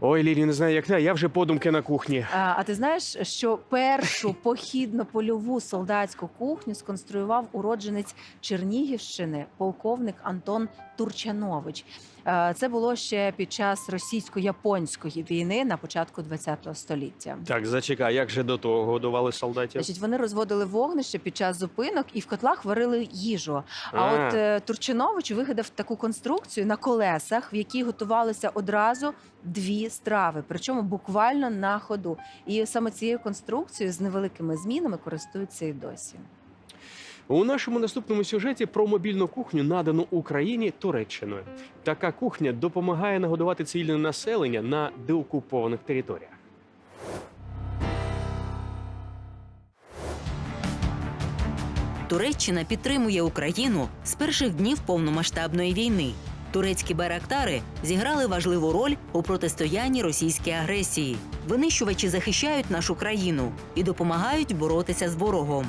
Ой, Лілі, не знаю, як а я вже подумки на кухні. А, а ти знаєш, що першу похідно-польову солдатську кухню сконструював уродженець Чернігівщини, полковник Антон Турчанович. Е, Це було ще під час російсько-японської війни на початку ХХ століття. Так, зачекай, як же до того годували солдатів? Значить, вони розводили вогнище під час зупинок і в котлах варили їжу. А, А. от е, Турчинович вигадав таку конструкцію на колесах, в якій готувалися одразу дві страви, причому буквально на ходу. І саме цією конструкцією з невеликими змінами користуються і досі. У нашому наступному сюжеті про мобільну кухню, надану Україні Туреччиною. Така кухня допомагає нагодувати цивільне населення на деокупованих територіях. Туреччина підтримує Україну з перших днів повномасштабної війни. Турецькі байрактари зіграли важливу роль у протистоянні російській агресії. Винищувачі захищають нашу країну і допомагають боротися з ворогом.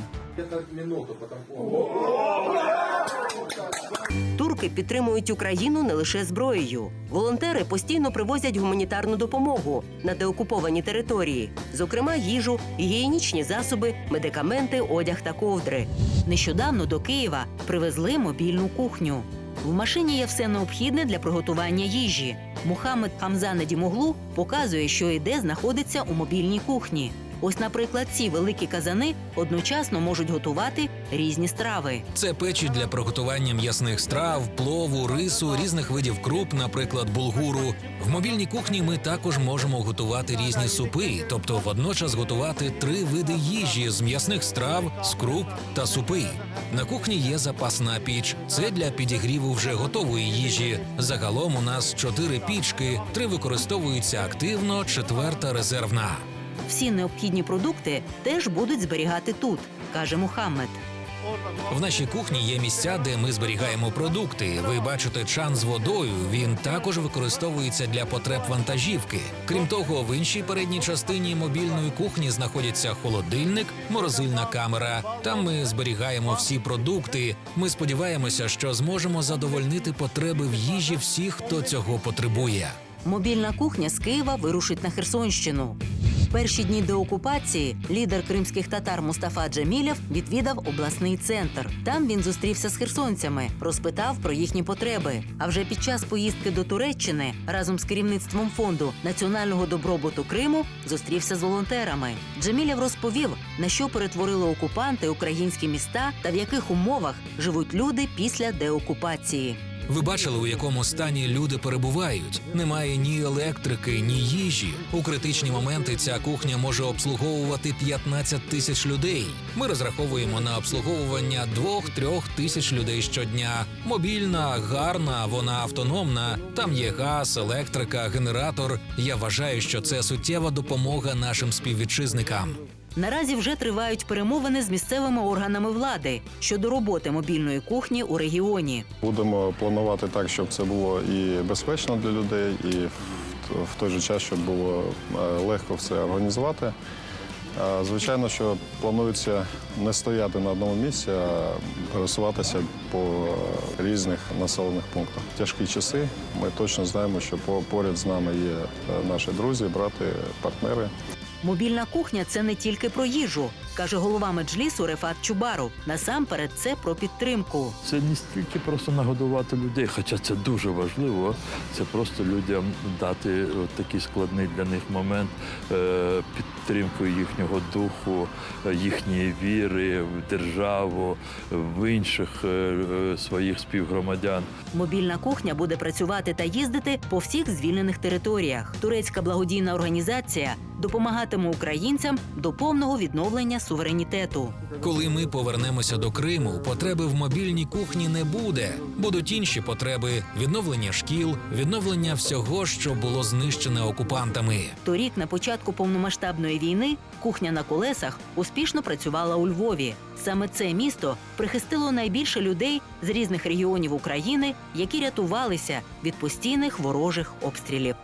Турки підтримують Україну не лише зброєю. Волонтери постійно привозять гуманітарну допомогу на деокуповані території, зокрема їжу, гігієнічні засоби, медикаменти, одяг та ковдри. Нещодавно до Києва привезли мобільну кухню. В машині є все необхідне для приготування їжі. Мухаммед Хамзан Дімоглу показує, що і де знаходиться у мобільній кухні. Ось, наприклад, ці великі казани одночасно можуть готувати різні страви. Це печі для приготування м'ясних страв, плову, рису, різних видів круп, наприклад, булгуру. В мобільній кухні ми також можемо готувати різні супи, тобто водночас готувати три види їжі з м'ясних страв, з круп та супи. На кухні є запасна піч. Це для підігріву вже готової їжі. Загалом у нас чотири пічки, три використовуються активно, четверта резервна. Всі необхідні продукти теж будуть зберігати тут, каже Мухаммед. В нашій кухні є місця, де ми зберігаємо продукти. Ви бачите чан з водою. Він також використовується для потреб вантажівки. Крім того, в іншій передній частині мобільної кухні знаходяться холодильник, морозильна камера. Там ми зберігаємо всі продукти. Ми сподіваємося, що зможемо задовольнити потреби в їжі всіх, хто цього потребує. Мобільна кухня з Києва вирушить на Херсонщину. Перші дні деокупації лідер кримських татар Мустафа Джемілєв відвідав обласний центр. Там він зустрівся з херсонцями, розпитав про їхні потреби. А вже під час поїздки до Туреччини разом з керівництвом фонду національного добробуту Криму зустрівся з волонтерами. Джемілєв розповів, на що перетворили окупанти українські міста та в яких умовах живуть люди після деокупації. Ви бачили, у якому стані люди перебувають. Немає ні електрики, ні їжі. У критичні моменти ця кухня може обслуговувати 15 тисяч людей. Ми розраховуємо на обслуговування 2-3 тисяч людей щодня. Мобільна, гарна, вона автономна. Там є газ, електрика, генератор. Я вважаю, що це суттєва допомога нашим співвітчизникам. Наразі вже тривають перемовини з місцевими органами влади щодо роботи мобільної кухні у регіоні. Будемо планувати так, щоб це було і безпечно для людей, і в- той же час, щоб було е, легко все організувати. Звичайно, що планується не стояти на одному місці, а пересуватися по різних населених пунктах. Тяжкі часи ми точно знаємо, що по- поряд з нами є е, наші друзі, брати, партнери. Мобільна кухня це не тільки про їжу, каже голова меджлісу Рефат Чубаров. Насамперед, це про підтримку. Це не стільки просто нагодувати людей, хоча це дуже важливо. Це просто людям дати от такий складний для них момент е, підтримку їхнього духу, е, їхньої віри в державу, в інших е, е, своїх співгромадян. Мобільна кухня буде працювати та їздити по всіх звільнених територіях. Турецька благодійна організація допомагатиме українцям до повного відновлення суверенітету. Коли ми повернемося до Криму, потреби в мобільній кухні не буде. Будуть інші потреби: відновлення шкіл, відновлення всього, що було знищене окупантами. Торік, на початку повномасштабної війни, кухня на колесах успішно працювала у Львові. Саме це місто прихистило найбільше людей з різних регіонів України, які рятувалися від постійних ворожих обстрілів.